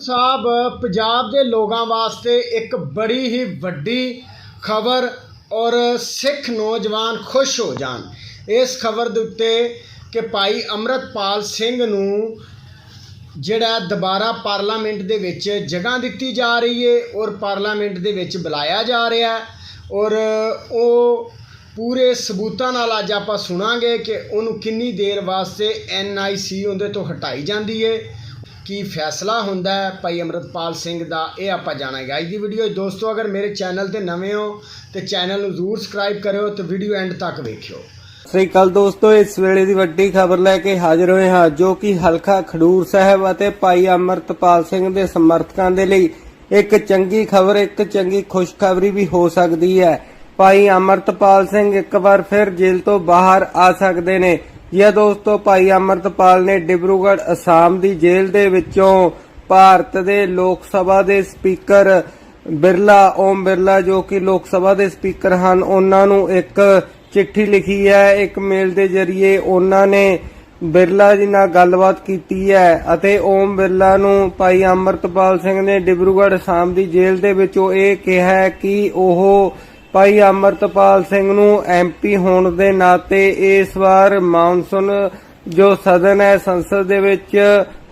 ਸਾਹਿਬ, ਪੰਜਾਬ ਦੇ ਲੋਕਾਂ ਵਾਸਤੇ ਇੱਕ ਬੜੀ ਹੀ ਵੱਡੀ ਖਬਰ ਔਰ ਸਿੱਖ ਨੌਜਵਾਨ ਖੁਸ਼ ਹੋ ਜਾਣ। ਇਸ ਖਬਰ ਦੇ ਉੱਤੇ ਕਿ ਭਾਈ ਅਮਰਤਪਾਲ ਸਿੰਘ ਨੂੰ ਜਿਹੜਾ ਦੁਬਾਰਾ ਪਾਰਲੀਮੈਂਟ ਦੇ ਵਿੱਚ ਜਗ੍ਹਾ ਦਿੱਤੀ ਜਾ ਰਹੀ ਹੈ ਔਰ ਪਾਰਲੀਮੈਂਟ ਦੇ ਵਿੱਚ ਬੁਲਾਇਆ ਜਾ ਰਿਹਾ ਹੈ ਔਰ ਉਹ ਪੂਰੇ ਸਬੂਤਾਂ ਨਾਲ ਅੱਜ ਆਪਾਂ ਸੁਣਾਂਗੇ ਕਿ ਉਹਨੂੰ ਕਿੰਨੀ ਦੇਰ ਵਾਸਤੇ ਐਨਆਈਸੀ ਉਹਦੇ ਤੋਂ ਹਟਾਈ ਜਾਂਦੀ ਹੈ। ਕੀ ਫੈਸਲਾ ਹੁੰਦਾ ਹੈ ਭਾਈ ਅਮਰਤਪਾਲ ਸਿੰਘ ਦਾ, ਇਹ ਆਪਾਂ ਜਾਣਾਂਗੇ। ਅੱਜ ਦੀ ਵੀਡੀਓ ਦੋਸਤੋ, ਅਗਰ ਮੇਰੇ ਚੈਨਲ ਤੇ ਨਵੇਂ ਹੋ, ਤੇ ਚੈਨਲ ਨੂੰ ਜ਼ਰੂਰ ਸਬਸਕ੍ਰਾਈਬ ਕਰਿਓ ਤੇ ਵੀਡੀਓ ਐਂਡ ਤੱਕ ਵੇਖਿਓ। ਸਤਿ ਸ੍ਰੀ ਦੋਸਤੋ, ਇਸ ਵੇਲੇ ਦੀ ਵੱਡੀ ਖਬਰ ਲੈ ਕੇ ਹਾਜ਼ਰ ਹੋਏ ਹਾਂ, ਜੋ ਕਿ ਹਲਕਾ ਖਡੂਰ ਸਾਹਿਬ ਅਤੇ ਭਾਈ ਅਮਰਤਪਾਲ ਸਿੰਘ ਦੇ ਸਮਰਥਕਾਂ ਦੇ ਲਈ ਇੱਕ ਚੰਗੀ ਖਬਰ, ਇੱਕ ਚੰਗੀ ਖੁਸ਼ਖਬਰੀ ਵੀ ਹੋ ਸਕਦੀ ਹੈ। ਭਾਈ ਅਮਰਤਪਾਲ ਸਿੰਘ ਇੱਕ ਵਾਰ ਫਿਰ ਜੇਲ੍ਹ ਤੋਂ ਬਾਹਰ ਆ ਸਕਦੇ ਨੇ। ਜੀ ਦੋਸਤੋ ਭਾਈ ਅਮਰਤਪਾਲ ਨੇ ਡਿਬਰੂਗੜ੍ਹ ਅਸਾਮ ਦੀ ਜੇਲ੍ਹ ਦੇ ਵਿੱਚੋਂ ਭਾਰਤ ਦੇ ਲੋਕ ਸਭਾ ਦੇ ਸਪੀਕਰ ਬਿਰਲਾ ਓਮ ਬਿਰਲਾ ਜੋ ਕਿ ਲੋਕ ਸਭਾ ਦੇ ਸਪੀਕਰ ਹਨ, ਉਹਨਾਂ ਨੂੰ ਇੱਕ ਚਿੱਠੀ ਲਿਖੀ ਹੈ। ਇੱਕ ਮੇਲ ਦੇ ਜ਼ਰੀਏ ਉਹਨਾਂ ਨੇ ਬਿਰਲਾ ਜੀ ਨਾਲ ਗੱਲਬਾਤ ਕੀਤੀ ਹੈ ਅਤੇ ਓਮ ਬਿਰਲਾ ਨੂੰ ਭਾਈ ਅਮਰਤਪਾਲ ਸਿੰਘ ਨੇ ਡਿਬਰੂਗੜ੍ਹ ਅਸਾਮ ਦੀ ਜੇਲ੍ਹ ਦੇ ਵਿੱਚੋਂ ਇਹ ਕਿਹਾ ਕਿ ਉਹ ਭਾਈ ਅਮਰਤਪਾਲ ਸਿੰਘ ਨੂੰ ਐਮਪੀ ਹੋਣ ਦੇ ਨਾਤੇ ਇਸ ਵਾਰ ਮਾਨਸੂਨ, ਜੋ ਸਦਨ ਹੈ, ਸੰਸਦ ਦੇ ਵਿੱਚ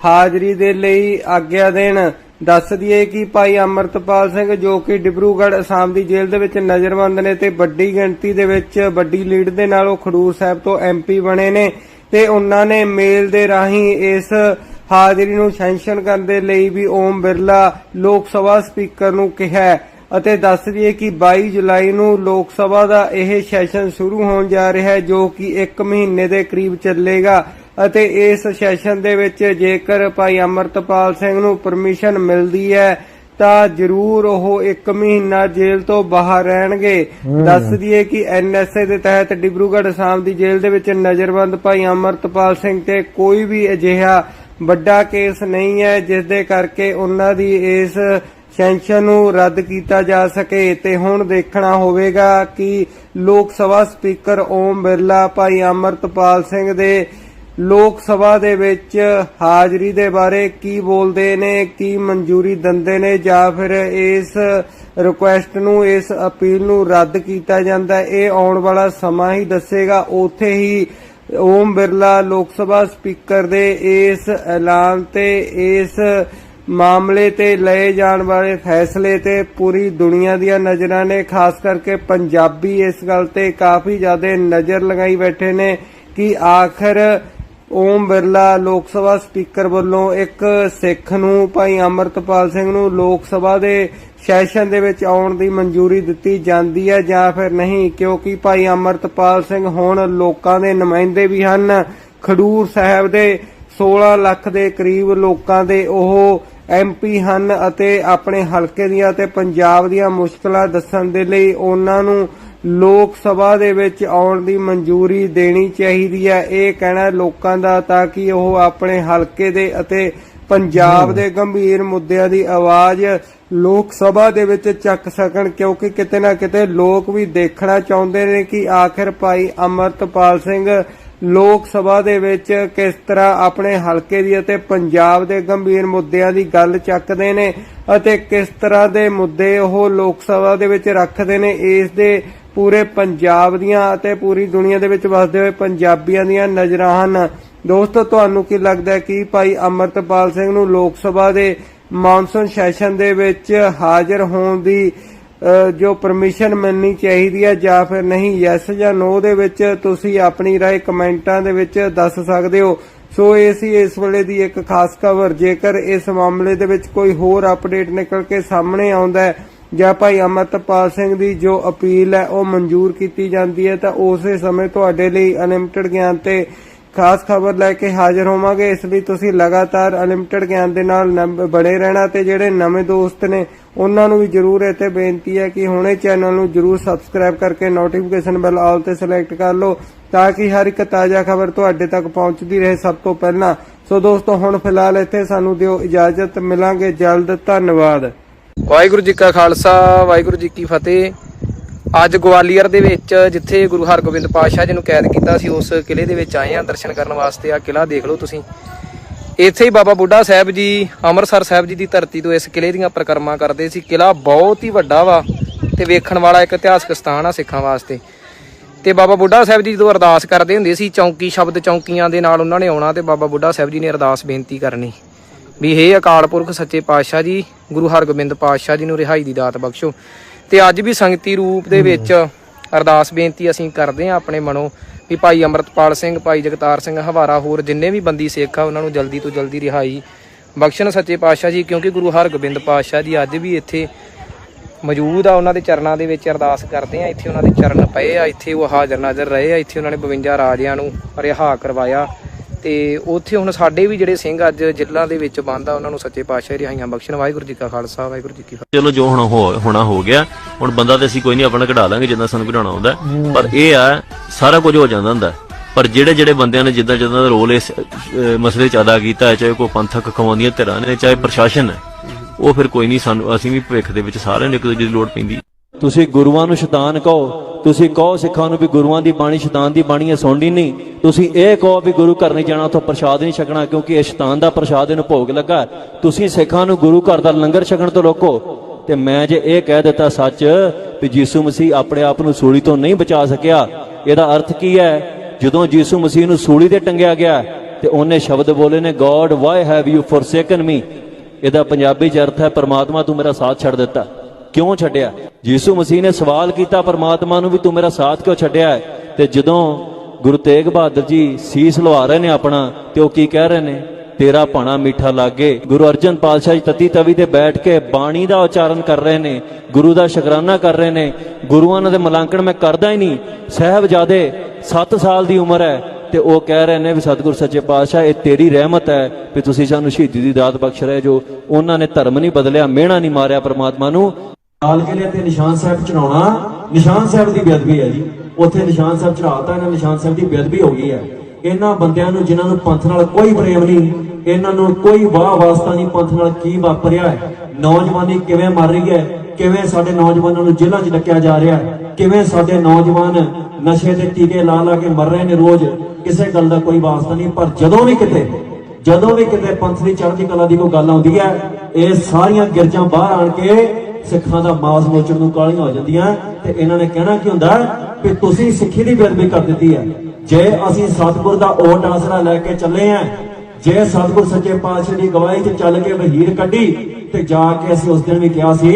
ਹਾਜ਼ਰੀ ਦੇ ਲਈ ਆਗਿਆ ਦੇਣ। ਦੱਸ ਦਈਏ ਕਿ ਭਾਈ ਅਮਰਤਪਾਲ ਸਿੰਘ, ਜੋ ਕਿ ਡਿਬਰੂਗੜ੍ਹ ਅਸਾਮ ਦੀ ਜੇਲ੍ਹ ਦੇ ਵਿੱਚ ਨਜ਼ਰਬੰਦ ਨੇ ਤੇ ਵੱਡੀ ਗਿਣਤੀ ਦੇ ਵਿੱਚ ਵੱਡੀ ਲੀਡ ਦੇ ਨਾਲ ਉਹ ਖਡੂਰ ਸਾਹਿਬ ਤੋਂ ਐਮਪੀ ਬਣੇ ਨੇ ਤੇ ਉਹਨਾਂ ਨੇ ਮੇਲ ਦੇ ਰਾਹੀਂ ਇਸ ਹਾਜ਼ਰੀ ਨੂੰ ਸੈਂਕਸ਼ਨ ਕਰਨ ਦੇ ਲਈ ਵੀ ਓਮ ਬਿਰਲਾ ਲੋਕ ਸਭਾ ਸਪੀਕਰ ਨੂੰ ਕਿਹਾ ਅਤੇ ਦੱਸ ਦਈਏ ਕਿ 22 ਜੁਲਾਈ ਨੂੰ ਲੋਕ ਸਭਾ ਦਾ ਇਹ ਸੈਸ਼ਨ ਸ਼ੁਰੂ ਹੋਣ ਜਾ ਰਿਹਾ ਹੈ ਜੋ ਕਿ 1 ਮਹੀਨੇ ਦੇ ਕਰੀਬ ਚੱਲੇਗਾ। ਅਤੇ ਇਸ ਸੈਸ਼ਨ ਦੇ ਵਿੱਚ ਜੇਕਰ ਭਾਈ ਅਮਰਤਪਾਲ ਸਿੰਘ ਨੂੰ ਪਰਮਿਸ਼ਨ ਮਿਲਦੀ ਹੈ ਤਾਂ ਜ਼ਰੂਰ ਉਹ 1 ਮਹੀਨਾ ਜੇਲ੍ਹ ਤੋਂ ਬਾਹਰ ਰਹਿਣਗੇ। ਦੱਸ ਦਈਏ ਕਿ ਐਨਐਸਏ ਦੇ ਤਹਿਤ ਡਿਬਰੂਗੜ੍ਹ ਅਸਾਮ ਦੀ ਜੇਲ੍ਹ ਦੇ ਵਿੱਚ ਨਜ਼ਰਬੰਦ ਭਾਈ ਅਮਰਤਪਾਲ ਸਿੰਘ ਤੇ ਕੋਈ ਵੀ ਅਜਿਹਾ ਵੱਡਾ ਕੇਸ ਨਹੀਂ ਹੈ ਜਿਸ ਦੇ ਕਰਕੇ ਉਹਨਾਂ ਦੀ ਇਸ ਸੈਂਕਸ਼ਨ ਨੂੰ ਰੱਦ ਕੀਤਾ ਜਾ ਸਕੇ ਤੇ ਹੁਣ ਦੇਖਣਾ ਹੋਵੇਗਾ ਕਿ ਲੋਕ ਸਭਾ ਸਪੀਕਰ ਓਮ ਬਿਰਲਾ ਭਾਈ ਅਮਰਤਪਾਲ ਸਿੰਘ ਦੇ ਲੋਕ ਸਭਾ ਦੇ ਵਿੱਚ ਹਾਜ਼ਰੀ ਦੇ ਬਾਰੇ ਕੀ ਬੋਲਦੇ ਨੇ, ਕੀ ਮਨਜ਼ੂਰੀ ਦਿੰਦੇ ਨੇ ਜਾਂ ਫਿਰ ਇਸ ਰਿਕੁਐਸਟ ਨੂੰ, ਇਸ ਅਪੀਲ ਨੂੰ ਰੱਦ ਕੀਤਾ ਜਾਂਦਾ ਇਹ ਆਉਣ ਵਾਲਾ ਸਮਾਂ ਹੀ ਦੱਸੇਗਾ। ਉਥੇ ਹੀ ਓਮ ਬਿਰਲਾ ਲੋਕ ਸਭਾ ਸਪੀਕਰ ਦੇ ਇਸ ਐਲਾਨ ਤੇ ਇਸ ਮਾਮਲੇ ਤੇ ਲਏ ਜਾਣ ਵਾਲੇ ਫੈਸਲੇ ਤੇ ਪੂਰੀ ਦੁਨੀਆ ਦੀਆਂ ਨਜ਼ਰਾਂ ਨੇ, ਖਾਸ ਕਰਕੇ ਪੰਜਾਬੀ ਇਸ ਗੱਲ ਤੇ ਕਾਫੀ ਜ਼ਿਆਦਾ ਨਜ਼ਰ ਲਗਾਈ ਬੈਠੇ ਨੇ ਕਿ ਆਖਰ ਓਮ ਬਿਰਲਾ ਲੋਕ ਸਭਾ ਸਪੀਕਰ ਵੱਲੋਂ ਇੱਕ ਸਿੱਖ ਨੂੰ, ਭਾਈ ਅਮਰਤਪਾਲ ਸਿੰਘ ਨੂੰ ਲੋਕ ਸਭਾ ਦੇ ਸੈਸ਼ਨ ਦੇ ਵਿੱਚ ਆਉਣ ਦੀ ਮਨਜ਼ੂਰੀ ਦਿੱਤੀ ਜਾਂਦੀ ਹੈ ਜਾਂ ਫਿਰ ਨਹੀਂ, ਕਿਉਂਕਿ ਭਾਈ ਅਮਰਤਪਾਲ ਸਿੰਘ ਹੁਣ ਲੋਕਾਂ ਦੇ ਨੁਮਾਇੰਦੇ ਵੀ ਹਨ। ਖਡੂਰ ਸਾਹਿਬ ਦੇ 16 ਲੱਖ ਦੇ ਕਰੀਬ ਲੋਕਾਂ ਦੇ ਉਹ ਐਮਪੀ ਹਨ ਅਤੇ ਆਪਣੇ ਹਲਕੇ ਦੀਆਂ ਤੇ ਪੰਜਾਬ ਦੀਆਂ ਮੁਸ਼ਕਲਾਂ ਦੱਸਣ ਦੇ ਲਈ ਉਹਨਾਂ ਨੂੰ ਲੋਕ ਸਭਾ ਦੇ ਵਿੱਚ ਆਉਣ ਦੀ ਮਨਜ਼ੂਰੀ ਦੇਣੀ ਚਾਹੀਦੀ ਹੈ। ਇਹ ਕਹਿਣਾ ਲੋਕਾਂ ਦਾ ਤਾਂ ਕਿ ਉਹ ਆਪਣੇ ਹਲਕੇ ਦੇ ਅਤੇ ਪੰਜਾਬ ਦੇ ਗੰਭੀਰ ਮੁੱਦਿਆਂ ਦੀ ਆਵਾਜ਼ ਲੋਕ ਸਭਾ ਦੇ ਵਿੱਚ ਚੱਕ ਸਕਣ, ਕਿਉਂਕਿ ਕਿਤੇ ਨਾ ਕਿਤੇ ਲੋਕ ਵੀ ਦੇਖਣਾ ਚਾਹੁੰਦੇ ਨੇ ਕਿ ਆਖਿਰ ਭਾਈ ਅਮਰਤਪਾਲ ਸਿੰਘ ਲੋਕ ਸਭਾ ਦੇ ਵਿੱਚ ਕਿਸ ਤਰ੍ਹਾਂ ਆਪਣੇ ਹਲਕੇ ਦੀ ਅਤੇ ਪੰਜਾਬ ਦੇ ਗੰਭੀਰ ਮੁੱਦਿਆਂ ਦੀ ਗੱਲ ਚੱਕਦੇ ਨੇ ਅਤੇ ਕਿਸ ਤਰ੍ਹਾਂ ਦੇ ਮੁੱਦੇ ਉਹ ਲੋਕ ਸਭਾ ਦੇ ਵਿੱਚ ਰੱਖਦੇ ਨੇ, ਇਸ ਦੇ ਪੂਰੇ ਪੰਜਾਬ ਦੀਆਂ ਅਤੇ ਪੂਰੀ ਦੁਨੀਆ ਦੇ ਵਿੱਚ ਵਸਦੇ ਹੋਏ ਪੰਜਾਬੀਆਂ ਦੀਆਂ ਨਜ਼ਰਾਂ ਹਨ। ਦੋਸਤੋ, ਤੁਹਾਨੂੰ ਕੀ ਲੱਗਦਾ ਹੈ ਕਿ ਭਾਈ ਅਮਰਤਪਾਲ ਸਿੰਘ ਨੂੰ ਲੋਕ ਸਭਾ ਦੇ ਮਾਨਸੂਨ ਸੈਸ਼ਨ ਦੇ ਵਿੱਚ ਹਾਜ਼ਰ ਹੋਣ ਦੀ ਜੋ ਪਰਮਿਸ਼ਨ ਮਿਲਣੀ ਚਾਹੀਦੀ ਹੈ ਜਾਂ ਫਿਰ ਨਹੀਂ ਯੈਸ ਜਾਂ ਨੋ ਦੇ ਵਿੱਚ ਤੁਸੀਂ ਆਪਣੀ رائے ਕਮੈਂਟਾਂ ਦੇ ਵਿੱਚ ਦੱਸ ਸਕਦੇ ਹੋ ਸੋ ਇਹ ਸੀ ਇਸ ਵੇਲੇ ਦੀ ਇੱਕ ਖਾਸ ਖਬਰ ਜੇਕਰ ਇਸ ਮਾਮਲੇ ਦੇ ਵਿੱਚ ਕੋਈ ਹੋਰ ਅਪਡੇਟ ਨਿਕਲ ਕੇ ਸਾਹਮਣੇ ਆਉਂਦਾ ਹੈ ਜਾਂ ਭਾਈ ਅਮਰਤਪਾਲ ਸਿੰਘ ਦੀ ਜੋ ਅਪੀਲ ਹੈ ਉਹ ਮਨਜ਼ੂਰ ਕੀਤੀ ਜਾਂਦੀ ਹੈ ਤਾਂ ਉਸੇ ਸਮੇਂ ਤੁਹਾਡੇ ਲਈ ਅਨਲਿਮਟਿਡ ਗਿਆਨ ਤੇ ਖਾਸ ਖਬਰ ਲੈ ਕੇ ਹਾਜ਼ਰ ਹੋਵਾਂਗੇ। ਇਸ ਲਈ ਤੁਸੀਂ ਲਗਾਤਾਰ ਅਨਲਿਮਟਿਡ ਗਿਆਨ ਦੇ ਨਾਲ ਬਣੇ ਰਹਿਣਾ ਤੇ ਜਿਹੜੇ ਨਵੇਂ ਦੋਸਤ ਨੇ, ਉਹਨਾਂ ਨੂੰ ਵੀ ਜਰੂਰ ਇੱਥੇ ਬੇਨਤੀ ਹੈ ਕਿ ਹੁਣੇ ਚੈਨਲ ਨੂੰ ਜਰੂਰ ਸਬਸਕ੍ਰਾਈਬ ਕਰਕੇ ਨੋਟੀਫਿਕੇਸ਼ਨ ਬੈਲ ਆਲ ਤੇ ਸਿਲੈਕਟ ਕਰ ਲਓ, ਤਾਂ ਕਿ ਹਰ ਇੱਕ ਤਾਜ਼ਾ ਖਬਰ ਤੁਹਾਡੇ ਤੱਕ ਪਹੁੰਚਦੀ ਰਹੇ ਸਭ ਤੋਂ ਪਹਿਲਾਂ। ਸੋ ਦੋਸਤੋ, ਹੁਣ ਫਿਲਹਾਲ ਇੱਥੇ ਸਾਨੂੰ ਦਿਓ ਇਜਾਜ਼ਤ। ਮਿਲਾਂਗੇ ਜਲਦ। ਧੰਨਵਾਦ। ਵਾਹਿਗੁਰੂ ਜੀ ਕਾ ਖਾਲਸਾ, ਵਾਹਿਗੁਰੂ ਜੀ ਕੀ ਫਤਿਹ। ਅੱਜ ਗਵਾਲੀਅਰ ਦੇ ਵਿੱਚ ਜਿੱਥੇ ਗੁਰੂ ਹਰਗੋਬਿੰਦ ਪਾਤਸ਼ਾਹ ਜੀ ਨੂੰ ਕੈਦ ਕੀਤਾ ਸੀ, ਉਸ ਕਿਲੇ ਦੇ ਵਿੱਚ ਆਏ ਆ ਦਰਸ਼ਨ ਕਰਨ ਵਾਸਤੇ। ਆ ਕਿਲਾ ਦੇਖ ਲਓ ਤੁਸੀਂ। ਇੱਥੇ ਹੀ ਬਾਬਾ ਬੁੱਢਾ ਸਾਹਿਬ ਜੀ, ਅੰਮ੍ਰਿਤਸਰ ਸਾਹਿਬ ਜੀ ਦੀ ਧਰਤੀ ਤੋਂ ਇਸ ਕਿਲੇ ਦੀਆਂ ਪਰਿਕਰਮਾ ਕਰਦੇ ਸੀ। ਕਿਲਾ ਬਹੁਤ ਹੀ ਵੱਡਾ ਵਾ ਤੇ ਵੇਖਣ ਵਾਲਾ ਇੱਕ ਇਤਿਹਾਸਕ ਸਥਾਨ ਆ ਸਿੱਖਾਂ ਵਾਸਤੇ। ਤੇ ਬਾਬਾ ਬੁੱਢਾ ਸਾਹਿਬ ਜੀ ਜਦੋਂ ਅਰਦਾਸ ਕਰਦੇ ਹੁੰਦੇ ਸੀ, ਚੌਂਕੀ ਸ਼ਬਦ ਚੌਂਕੀਆਂ ਦੇ ਨਾਲ ਉਹਨਾਂ ਨੇ ਆਉਣਾ ਤੇ ਬਾਬਾ ਬੁੱਢਾ ਸਾਹਿਬ ਜੀ ਨੇ ਅਰਦਾਸ ਬੇਨਤੀ ਕਰਨੀ ਵੀ ਹੇ ਅਕਾਲ ਪੁਰਖ ਸੱਚੇ ਪਾਤਸ਼ਾਹ ਜੀ, ਗੁਰੂ ਹਰਗੋਬਿੰਦ ਪਾਤਸ਼ਾਹ ਜੀ ਨੂੰ ਰਿਹਾਈ ਦੀ ਦਾਤ ਬਖਸ਼ੋ। ਤੇ ਅੱਜ ਵੀ ਸੰਗਤੀ ਰੂਪ ਦੇ ਵਿੱਚ ਅਰਦਾਸ ਬੇਨਤੀ ਅਸੀਂ ਕਰਦੇ ਹਾਂ ਆਪਣੇ ਮਨੋਂ ਵੀ ਭਾਈ ਅਮਰਤਪਾਲ ਸਿੰਘ ਭਾਈ ਜਗਤਾਰ ਸਿੰਘ ਹਵਾਰਾ ਹੋਰ ਜਿੰਨੇ ਵੀ ਬੰਦੀ ਸਿੱਖ ਆ ਉਹਨਾਂ ਨੂੰ ਜਲਦੀ ਤੋਂ ਜਲਦੀ ਰਿਹਾਈ। ਬਖਸ਼ਣ ਸੱਚੇ ਪਾਤਸ਼ਾਹ ਜੀ ਕਿਉਂਕਿ ਗੁਰੂ ਹਰਗੋਬਿੰਦ ਪਾਤਸ਼ਾਹ ਜੀ ਅੱਜ ਵੀ ਇੱਥੇ ਮੌਜੂਦ ਆ ਉਹਨਾਂ ਦੇ ਚਰਨਾਂ ਦੇ ਵਿੱਚ ਅਰਦਾਸ ਕਰਦੇ ਆ। ਇੱਥੇ ਉਹਨਾਂ ਦੇ ਚਰਨ ਪਏ ਆ ਇੱਥੇ ਉਹ ਹਾਜ਼ਰ ਨਾਜ਼ਰ ਰਹੇ ਆ ਇੱਥੇ ਉਹਨਾਂ ਨੇ 52 ਰਾਜਿਆਂ ਨੂੰ ਰਿਹਾ ਕਰਵਾਇਆ। ਤੇ ਉੱਥੇ ਹੁਣ ਸਾਡੇ ਵੀ ਜਿਹੜੇ ਸਿੰਘ ਅੱਜ ਜ਼ਿਲ੍ਹਾ ਦੇ ਵਿੱਚ ਬੰਦ ਆ ਉਹਨਾਂ ਨੂੰ ਸੱਚੇ ਪਾਤਸ਼ਾਹ ਰਿਹਾਈਆਂ ਬਖਸ਼ਣ ਵਾਹਿਗੁਰੂ ਜੀ ਕਾ ਖਾਲਸਾ ਵਾਹਿਗੁਰੂ ਜੀ ਕੀ ਫਤਿਹ ਚਲੋ ਜੋ ਹੁਣ ਹੋ- ਹੋਣਾ ਹੋ ਗਿਆ ਹੁਣ ਬੰਦਾ ਤੇ ਅਸੀਂ ਕੋਈ ਨਹੀਂ ਆਪਣਾ ਕਢਾ ਲਾਂਗੇ ਜਿੱਦਾਂ ਸਾਨੂੰ ਕਢਾਉਣਾ ਆਉਂਦਾ ਹੈ। ਪਰ ਇਹ ਆ ਸਾਰਾ ਕੁਝ ਹੋ ਜਾਂਦਾ ਹੁੰਦਾ ਹੈ। ਪਰ ਜਿਹੜੇ ਜਿਹੜੇ ਬੰਦਿਆਂ ਨੇ ਜਿੱਦਾਂ ਜਿੱਦਾਂ ਦਾ ਰੋਲ ਇਸ ਅਹ, ਮਸਲੇ 'ਚ ਅਦਾ ਕੀਤਾ ਹੈ ਚਾਹੇ ਕੋਈ ਪੰਥਕ ਖਵਾਉਂਦੀਆਂ ਧਿਰਾਂ ਨੇ ਚਾਹੇ ਪ੍ਰਸ਼ਾਸਨ ਹੈ ਉਹ ਫਿਰ ਕੋਈ ਨਹੀਂ ਸਾਨੂੰ ਅਸੀਂ ਵੀ ਭਵਿੱਖ ਦੇ ਵਿੱਚ ਸਾਰਿਆਂ ਨੂੰ ਇੱਕ ਦੂਜੇ ਦੀ ਲੋੜ ਪੈਂਦੀ ਤੁਸੀਂ ਗੁਰੂਆਂ ਨੂੰ ਸ਼ੈਤਾਨ ਕਹੋ, ਤੁਸੀਂ ਕਹੋ ਸਿੱਖਾਂ ਨੂੰ ਵੀ ਗੁਰੂਆਂ ਦੀ ਬਾਣੀ, ਸ਼ੈਤਾਨ ਦੀ ਬਾਣੀ ਹੈ ਸੁਣਨੀ ਨਹੀਂ। ਤੁਸੀਂ ਇਹ ਕਹੋ ਵੀ ਗੁਰੂ ਘਰ ਨਹੀਂ ਜਾਣਾ, ਉੱਥੋਂ ਪ੍ਰਸ਼ਾਦ ਨਹੀਂ ਛਕਣਾ, ਕਿਉਂਕਿ ਇਹ ਸ਼ੈਤਾਨ ਦਾ ਪ੍ਰਸ਼ਾਦ ਇਹਨੂੰ ਭੋਗ ਲੱਗਾ ਤੁਸੀਂ ਸਿੱਖਾਂ ਨੂੰ ਗੁਰੂ ਘਰ ਦਾ ਲੰਗਰ ਛਕਣ ਤੋਂ ਰੋਕੋ। ਤੇ ਮੈਂ ਜੇ ਇਹ ਕਹਿ ਦਿੱਤਾ ਸੱਚ, ਵੀ ਯੀਸੂ ਮਸੀਹ ਆਪਣੇ ਆਪ ਨੂੰ ਸੂਲੀ ਤੋਂ ਨਹੀਂ ਬਚਾ ਸਕਿਆ, ਇਹਦਾ ਅਰਥ ਕੀ ਹੈ? ਜਦੋਂ ਯੀਸੂ ਮਸੀਹ ਨੂੰ ਸੂਲੀ ਤੇ ਟੰਗਿਆ ਗਿਆ, ਤੇ ਉਹਨੇ ਸ਼ਬਦ ਬੋਲੇ ਨੇ God why have you forsaken me ਇਹਦਾ ਪੰਜਾਬੀ ਚ ਅਰਥ ਹੈ, ਪਰਮਾਤਮਾ ਤੂੰ ਮੇਰਾ ਸਾਥ ਛੱਡ ਦਿੱਤਾ। ਕਿਉਂ ਛੱਡਿਆ? ਯੀਸੂ ਮਸੀਹ ਨੇ ਸਵਾਲ ਕੀਤਾ, ਪਰਮਾਤਮਾ ਨੂੰ ਵੀ ਤੂੰ ਮੇਰਾ ਸਾਥ ਕਿਉਂ ਛੱਡਿਆ ਹੈ? ਤੇ ਜਦੋਂ ਗੁਰੂ ਤੇਗ ਬਹਾਦਰ ਜੀ ਸੀਸ ਲਵਾ ਰਹੇ ਨੇ ਆਪਣਾ, ਤੇ ਉਹ ਕੀ ਕਹਿ ਰਹੇ ਨੇ? ਤੇਰਾ ਭਾਣਾ ਮਿੱਠਾ ਲਾਗੇ। ਗੁਰੂ ਅਰਜਨ ਪਾਤਸ਼ਾਹ ਜੀ ਤਤੀ ਤਵੀ ਤੇ ਬੈਠ ਕੇ ਬਾਣੀ ਦਾ ਉਚਾਰਨ ਕਰ ਰਹੇ ਨੇ, ਗੁਰੂ ਦਾ ਸ਼ੁਕਰਾਨਾ ਕਰ ਰਹੇ ਨੇ। ਗੁਰੂਆਂ ਦੇ ਮਲਾਂਕਣ ਮੈਂ ਕਰਦਾ ਹੀ ਨਹੀਂ। ਸਾਹਿਬਜ਼ਾਦੇ 7 ਸਾਲ ਦੀ ਉਮਰ ਹੈ ਤੇ ਉਹ ਕਹਿ ਰਹੇ ਨੇ ਵੀ, ਸਤਿਗੁਰ ਸੱਚੇ ਪਾਤਸ਼ਾਹ, ਇਹ ਤੇਰੀ ਰਹਿਮਤ ਹੈ ਵੀ ਤੁਸੀਂ ਸਾਨੂੰ ਸ਼ਹੀਦੀ ਦੀ ਦਾਤ ਬਖਸ਼ ਰਹੇ ਜੋ ਉਹਨਾਂ ਨੇ ਧਰਮ ਨਹੀਂ ਬਦਲਿਆ, ਮਿਹਣਾ ਨਹੀਂ ਮਾਰਿਆ ਪ੍ਰਮਾਤਮਾ ਨੂੰ। ਲਾਲ ਕਿਲੇ ਤੇ ਨਿਸ਼ਾਨ ਸਾਹਿਬ ਚੜਾਉਣਾ ਨਿਸ਼ਾਨ ਸਾਹਿਬ ਦੀ ਬੇਅਦਬੀ ਹੈ ਜੀ। ਉੱਥੇ ਨਿਸ਼ਾਨ ਸਾਹਿਬ ਚੜਾਤਾ ਇਹਨਾਂ ਨਿਸ਼ਾਨ ਸਾਹਿਬ ਦੀ ਬੇਅਦਬੀ ਹੋ ਗਈ ਹੈ। ਇਹਨਾਂ ਬੰਦਿਆਂ ਨੂੰ, ਜਿਨ੍ਹਾਂ ਨੂੰ ਪੰਥ ਨਾਲ ਕੋਈ ਪ੍ਰੇਮ ਨਹੀਂ, ਇਹਨਾਂ ਨੂੰ ਕੋਈ ਵਾਹ ਵਾਸਤਾ ਨਹੀਂ, ਪੰਥ ਨਾਲ ਕੀ ਵਾਪਰਿਆ ਹੈ? ਨੌਜਵਾਨੀ ਕਿਵੇਂ ਮਰ ਰਹੀ ਹੈ? ਕਿਵੇਂ ਸਾਡੇ ਨੌਜਵਾਨਾਂ ਨੂੰ ਜੇਲ੍ਹਾਂ 'ਚ ਡੱਕਿਆ ਜਾ ਰਿਹਾ ਹੈ? ਕਿਵੇਂ ਸਾਡੇ ਨੌਜਵਾਨ ਨਸ਼ੇ ਦੇ ਟੀਕੇ ਲਾ ਲਾ ਕੇ ਮਰ ਰਹੇ ਨੇ ਰੋਜ਼? ਕਿਸੇ ਗੱਲ ਦਾ ਕੋਈ ਵਾਸਤਾ ਨਹੀਂ, ਪਰ ਜਦੋਂ ਵੀ ਕਿਤੇ, ਜਦੋਂ ਵੀ ਕਿਤੇ ਪੰਥ ਦੀ ਚੜ੍ਹਦੀ ਕਲਾ ਦੀ ਕੋਈ ਗੱਲ ਆਉਂਦੀ ਹੈ, ਇਹ ਸਾਰੀਆਂ ਗਿਰਜਾਂ ਬਾਹਰ ਆਣ ਕੇ ਸਿੱਖਾਂ ਦਾ ਮਾਸ ਨੋਚਣ ਨੂੰ ਕਾਲੀਆਂ ਹੋ ਜਾਂਦੀਆਂ ਤੇ ਇਹਨਾਂ ਨੇ ਕਹਿਣਾ ਕੀ ਹੁੰਦਾ ਕਿ ਤੁਸੀਂ ਸਿੱਖੀ ਦੀ ਬੇਅਦਬੀ ਕਰ ਦਿੱਤੀ ਹੈ। ਜੇ ਅਸੀਂ ਸਤਿਗੁਰ ਦਾ ਓਟ ਆਸਰਾ ਲੈ ਕੇ ਚੱਲੇ ਆਂ ਜੇ ਸਤਿਗੁਰ ਸੱਚੇ ਪਾਤਸ਼ਾਹ ਦੀ ਗਵਾਹੀ 'ਚ ਚੱਲ ਕੇ ਵਹੀਰ ਕੱਢੀ ਤੇ ਜਾ ਕੇ ਅਸੀਂ ਉਸ ਦਿਨ ਵੀ ਕਿਹਾ ਸੀ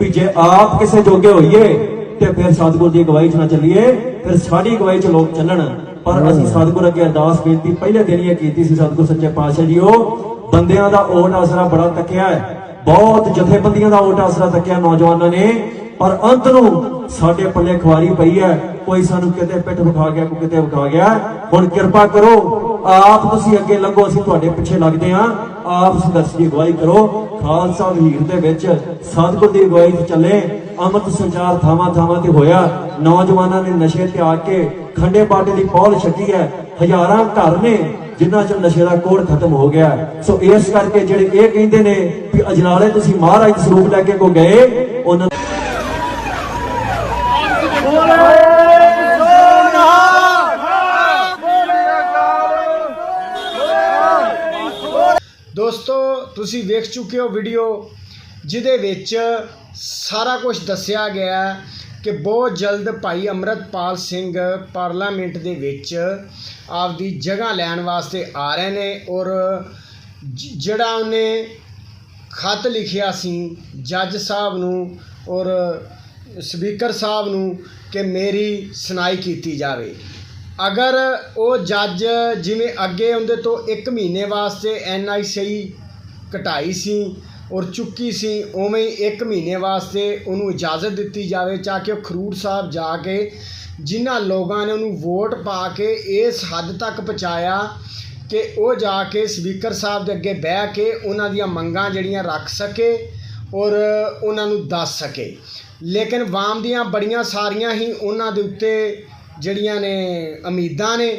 ਵੀ ਜੇ ਆਪ ਕਿਸੇ ਜੋਗੇ ਹੋਈਏ ਤੇ ਫਿਰ ਸਤਿਗੁਰ ਦੀ ਗਵਾਹੀ 'ਚ ਨਾ ਚੱਲੀਏ ਫਿਰ ਸਾਡੀ ਗਵਾਹੀ 'ਚ ਲੋਕ ਚੱਲਣ। ਪਰ ਅਸੀਂ ਸਤਿਗੁਰ ਅੱਗੇ ਅਰਦਾਸ ਬੇਨਤੀ ਪਹਿਲੇ ਦਿਨ ਹੀ ਕੀਤੀ ਸੀ ਸਤਿਗੁਰ ਸੱਚੇ ਪਾਤਸ਼ਾਹ ਜੀ ਉਹ ਬੰਦਿਆਂ ਦਾ ਓਟ ਆਸਰਾ ਬੜਾ ਤੱਕਿਆ ਹੈ। ਬਹੁਤ ਜਥੇਬੰਦੀਆਂ ਦਾ ਓਟ ਆਸਰਾ ਤੱਕਿਆ ਨੌਜਵਾਨਾਂ ਨੇ, ਪਰ ਅੰਤ ਨੂੰ ਸਾਡੇ ਪੱਲੇ ਖਵਾਰੀ ਪਈ ਹੈ। ਕੋਈ ਸਾਨੂੰ ਕਿਤੇ ਪਿੱਠ ਵਿਖਾ ਗਿਆ, ਕੋਈ ਕਿਤੇ ਵਿਖਾ ਗਿਆ। ਹੁਣ ਕਿਰਪਾ ਕਰੋ, ਆਪ ਤੁਸੀਂ ਅੱਗੇ ਲੰਘੋ, ਅਸੀਂ ਤੁਹਾਡੇ ਪਿੱਛੇ ਲੱਗਦੇ ਹਾਂ। ਆਪ ਸੰਘਰਸ਼ ਦੀ ਅਗਵਾਈ ਕਰੋ। ਖਾਲਸਾ ਵਹੀਰ ਦੇ ਵਿੱਚ ਸਤਿਗੁਰ ਦੀ ਅਗਵਾਈ 'ਚ ਚੱਲੇ। ਅੰਮ੍ਰਿਤ ਸੰਚਾਰ ਥਾਵਾਂ ਥਾਵਾਂ ਤੇ ਹੋਇਆ। ਨੌਜਵਾਨਾਂ ਨੇ ਨਸ਼ੇ ਤਿਆਗ ਕੇ ਖੰਡੇ ਬਾਟੇ ਦੀ ਪੌਲ ਛੱਡੀ ਹੈ। ਹਜ਼ਾਰਾਂ ਘਰ ਨੇ ਜਿਨ੍ਹਾਂ ਚੋਂ ਨਸ਼ੇ ਦਾ ਕੋੜ ਖਤਮ ਹੋ ਗਿਆ, ਸੋ ਇਸ ਕਰਕੇ ਜਿਹੜੇ ਇਹ ਕਹਿੰਦੇ ਨੇ ਵੀ ਅਜਨਾਲੇ ਤੁਸੀਂ ਮਹਾਰਾਜ ਦੇ ਸਰੂਪ ਲੈ ਕੇ ਕੋ ਗਏ, ਉਹਨਾਂ ਦੋਸਤੋ, ਤੁਸੀਂ ਵੇਖ ਚੁੱਕੇ ਹੋ ਵੀਡੀਓ ਜਿਹਦੇ ਵਿੱਚ ਸਾਰਾ ਕੁਝ ਦੱਸਿਆ ਗਿਆ ਕਿ ਬਹੁਤ ਜਲਦ ਭਾਈ ਅਮਰਤਪਾਲ ਸਿੰਘ ਪਾਰਲੀਮੈਂਟ ਦੇ ਵਿੱਚ ਆਪਦੀ ਜਗ੍ਹਾ ਲੈਣ ਵਾਸਤੇ ਆ ਰਹੇ ਨੇ ਔਰ ਜਿਹੜਾ ਉਹਨੇ ਖਤ ਲਿਖਿਆ ਸੀ ਜੱਜ ਸਾਹਿਬ ਨੂੰ ਔਰ ਸਪੀਕਰ ਸਾਹਿਬ ਨੂੰ ਕਿ ਮੇਰੀ ਸੁਣਾਈ ਕੀਤੀ ਜਾਵੇ। ਅਗਰ ਉਹ ਜੱਜ ਜਿਵੇਂ ਅੱਗੇ ਉਹਦੇ ਤੋਂ 1 ਮਹੀਨੇ ਵਾਸਤੇ ਐਨਆਈਸੀ ਕਟਾਈ ਸੀ ਔਰ ਚੁੱਕੀ ਸੀ, ਉਵੇਂ ਹੀ 1 ਮਹੀਨੇ ਵਾਸਤੇ ਉਹਨੂੰ ਇਜਾਜ਼ਤ ਦਿੱਤੀ ਜਾਵੇ ਤਾਂ ਕਿ ਉਹ ਖਰੂਰ ਸਾਹਿਬ ਜਾ ਕੇ ਜਿਨ੍ਹਾਂ ਲੋਕਾਂ ਨੇ ਉਹਨੂੰ ਵੋਟ ਪਾ ਕੇ ਇਸ ਹੱਦ ਤੱਕ ਪਹੁੰਚਾਇਆ ਕਿ ਉਹ ਜਾ ਕੇ ਸਪੀਕਰ ਸਾਹਿਬ ਦੇ ਅੱਗੇ ਬਹਿ ਕੇ ਉਹਨਾਂ ਦੀਆਂ ਮੰਗਾਂ ਜਿਹੜੀਆਂ ਰੱਖ ਸਕੇ ਔਰ ਉਹਨਾਂ ਨੂੰ ਦੱਸ ਸਕੇ। ਲੇਕਿਨ ਵਾਮ ਦੀਆਂ ਬੜੀਆਂ ਸਾਰੀਆਂ ਹੀ ਉਹਨਾਂ ਦੇ ਉੱਤੇ ਜਿਹੜੀਆਂ ਨੇ ਉਮੀਦਾਂ ਨੇ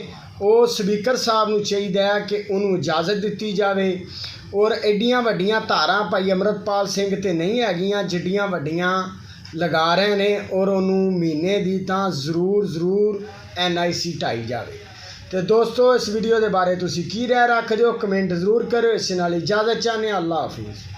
ਉਹ ਸਪੀਕਰ ਸਾਹਿਬ ਨੂੰ ਚਾਹੀਦਾ ਹੈ ਕਿ ਉਹਨੂੰ ਇਜਾਜ਼ਤ ਦਿੱਤੀ ਜਾਵੇ। ਔਰ ਐਡੀਆਂ ਵੱਡੀਆਂ ਧਾਰਾਂ ਭਾਈ ਅਮਰਤਪਾਲ ਸਿੰਘ ਤੇ ਨਹੀਂ ਹੈਗੀਆਂ, ਜਿੱਡੀਆਂ ਵੱਡੀਆਂ ਲਗਾ ਰਹੇ ਨੇ ਔਰ ਉਹਨੂੰ ਮਹੀਨੇ ਦੀ ਤਾਂ ਜ਼ਰੂਰ ਜ਼ਰੂਰ ਐਨਆਈਸੀ ਢਾਈ ਜਾਵੇ। ਤੇ ਦੋਸਤੋ, ਇਸ ਵੀਡੀਓ ਦੇ ਬਾਰੇ ਤੁਸੀਂ ਕੀ ਰਾਏ ਰੱਖਦੇ ਹੋ? ਕਮੈਂਟ ਜ਼ਰੂਰ ਕਰਿਓ। ਇਸ ਨਾਲ ਇਜਾਜ਼ਤ ਚਾਹਨੇ ਹਾਂ। ਅੱਲਾ ਹਾਫਿਜ਼।